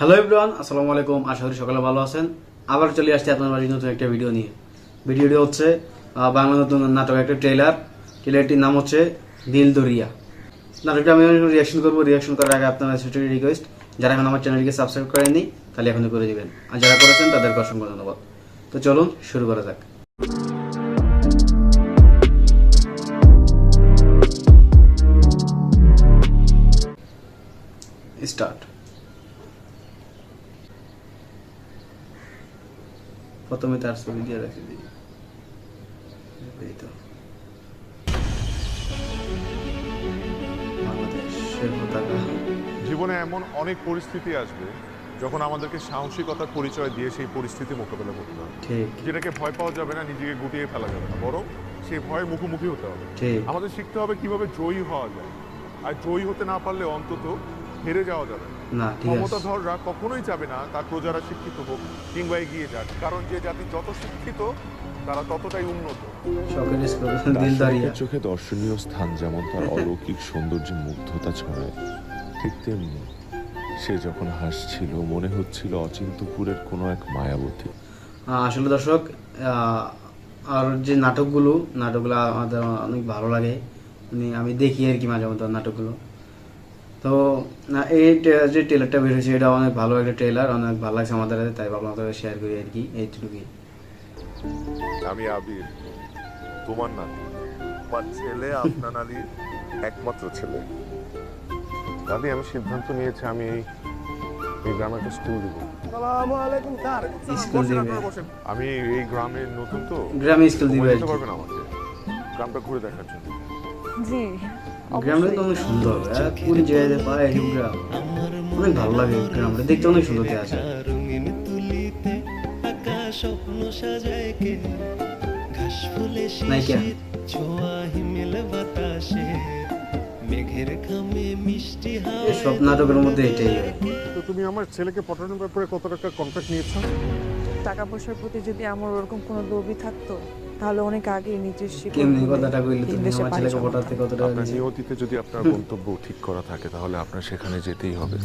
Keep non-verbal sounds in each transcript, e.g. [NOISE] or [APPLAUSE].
Hello Ibran আসসালামু আলাইকুম। আশা করি সকালে ভালো আছেন। আবার চলে আসছি আপনার বাড়ির নতুন একটা ভিডিও নিয়ে। ভিডিওটি হচ্ছে বাংলা নতুন নাটক একটা ট্রেলার ট্রেলারটির নাম হচ্ছে দিল দরিয়া। নাটকটা আমি রিয়াকশন করব। রিয়াকশন করার আগে আপনার ছোটো রিকোয়েস্ট যারা এখন আমার চ্যানেলটিকে সাবস্ক্রাইব করেননি, তাহলে এখনই করে দেবেন। আর যারা করেছেন, তাদেরকে অসংখ্য ধন্যবাদ। তো চলুন শুরু করা যাক। প্রথমে তার ছবি দিয়ে রাখি দিই। এই তো। জীবনে এমন অনেক পরিস্থিতি আসবে যখন আমাদেরকে সাহসিকতার পরিচয় দিয়ে সেই পরিস্থিতি মোকাবেলা করতে হবে। যেটাকে ভয় পাওয়া যাবে না নিজেকে গুটিয়ে ফেলা যাবে না বরং সেই ভয়ে মুখোমুখি হতে হবে। আমাদের শিখতে হবে কীভাবে জয়ী হওয়া যায়। আর জয়ী হতে না পারলে অন্তত হেরে যাওয়া যাবে না। না ঠিক আছে। ক্ষমতাধররা কখনোই চাবে না তার প্রজারা শিক্ষিত হোক কিংবা এগিয়ে যাক। কারণ যে জাতি যত শিক্ষিত তারা ততটাই উন্নত। চোখে দর্শনীয় স্থান যেমন তার [LAUGHS] অলৌকিক সৌন্দর্যে মুগ্ধতা ছড়ায় ঠিক তেমনি সে যখন হাসছিল মনে হচ্ছিল অচিন্তপুরের কোনো এক মায়াবতী। আসলে দর্শক আর যে নাটকগুলো নাটকগুলো আমাদের অনেক ভালো লাগে মানে আমি দেখি আর কি মাঝে মধ্যে নাটকগুলো। তো না এই যে ট্রেলারটা বের হয়েছে এটা অনেক ভালো একটা ট্রেলার অনেক ভালো লাগছে আমাদের কাছে, তাই ভাবলাম আপনাদের শেয়ার করি আর কি এইটুকুই। আমি আবির তোমার না আমার ছেলে আপনার আলীর একমাত্র ছেলে। দাদি আমি সিদ্ধান্ত নিয়েছি আমি এই এই গ্রামে একটা স্কুল দিব। স্কুল দিবে। আমি এই গ্রামের নতুন তো? গ্রামে স্কুল দিবে আমাকে। গ্রামটা ঘুরে দেখার জন্য। জি। গ্রামটা তো অনেক সুন্দর। কোন জায়গায় পায় এই গ্রাম। অনেক ভালো লাগে গ্রামটা। দেখতে অনেক সুন্দর আছে। রঙিন তুলিতে আকাশ স্বপ্ন সাজায় কে ঘাস ফুলে শিশির ছোঁয়া হিমেল বাতাসে মেঘের খামে মিষ্টি এই হাওয়া সব নাটকের মধ্যে এটাই তো তুমি আমার ছেলেকে পটানোর ব্যাপারে কত টাকা কন্ট্রাক্ট নিয়েছো? টাকা পয়সার প্রতি যদি আমার ওরকম কোনো লোভই থাকতো তাহলে অনেক আগে নিজের কেমনি কথাটা কইলে তুমি? বিদেশে আমার পাড়ি ছেলেকে জমাতাম। পটাতে কত আপনার নিয়তিতে যদি আপনার গন্তব্য ঠিক করা থাকে তাহলে আপনার সেখানে যেতেই হবে।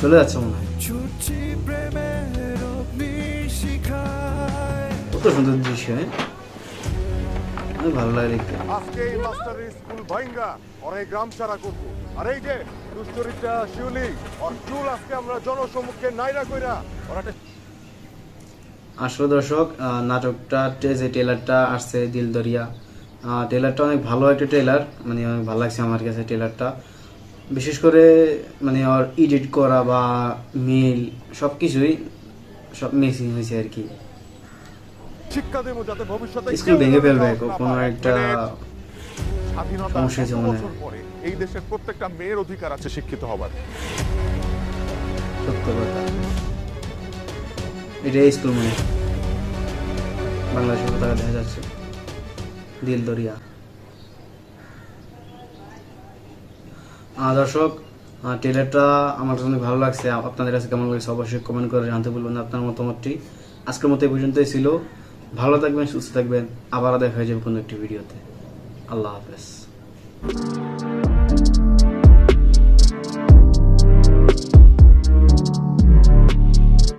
চলে যাচ্ছে মনে হয়। কত সুন্দর দৃশ্য হ্যাঁ? ভালো লাগে দেখতে। আজকে এই মাস্টারের স্কুল এই গ্রাম ছাড়া করব। আর এই যে দুশ্চরিত্রা শিউলি আর চুল আজকে আমরা জনসম্মুখে নাইরা কইরা ওরা একটা আসলে দর্শক নাটকটা যে ট্রেলারটা আসছে দিল দরিয়া ট্রেলারটা অনেক ভালো একটা ট্রেলার মানে অনেক ভালো লাগছে আমার কাছে ট্রেলারটা বিশেষ করে মানে ওর এডিট করা বা মিল সব কিছুই সব মিক্সিং হয়েছে আর কি। স্কুল ভেঙে ফেলবে কোনো একটা সমস্যা হয়েছে মনে। এই দেশের প্রত্যেকটা মেয়ের অধিকার আছে শিক্ষিত হবার। সত্য কথা। এটা স্কুল মনে। বাংলাদেশের পতাকা দেখা যাচ্ছে। দিল দরিয়া। দর্শক ট্রেলারটা আমার অনেক ভালো লাগছে। আপনাদের কাছে কেমন লাগছে অবশ্যই কমেন্ট করে জানতে বলবেন আপনার মতামতটি আজকের মতো এই পর্যন্তই ছিল। ভালো থাকবেন, সুস্থ থাকবেন। আবারও দেখা হয়ে যাবে কোনো একটি ভিডিওতে আল্লাহ হাফেজ।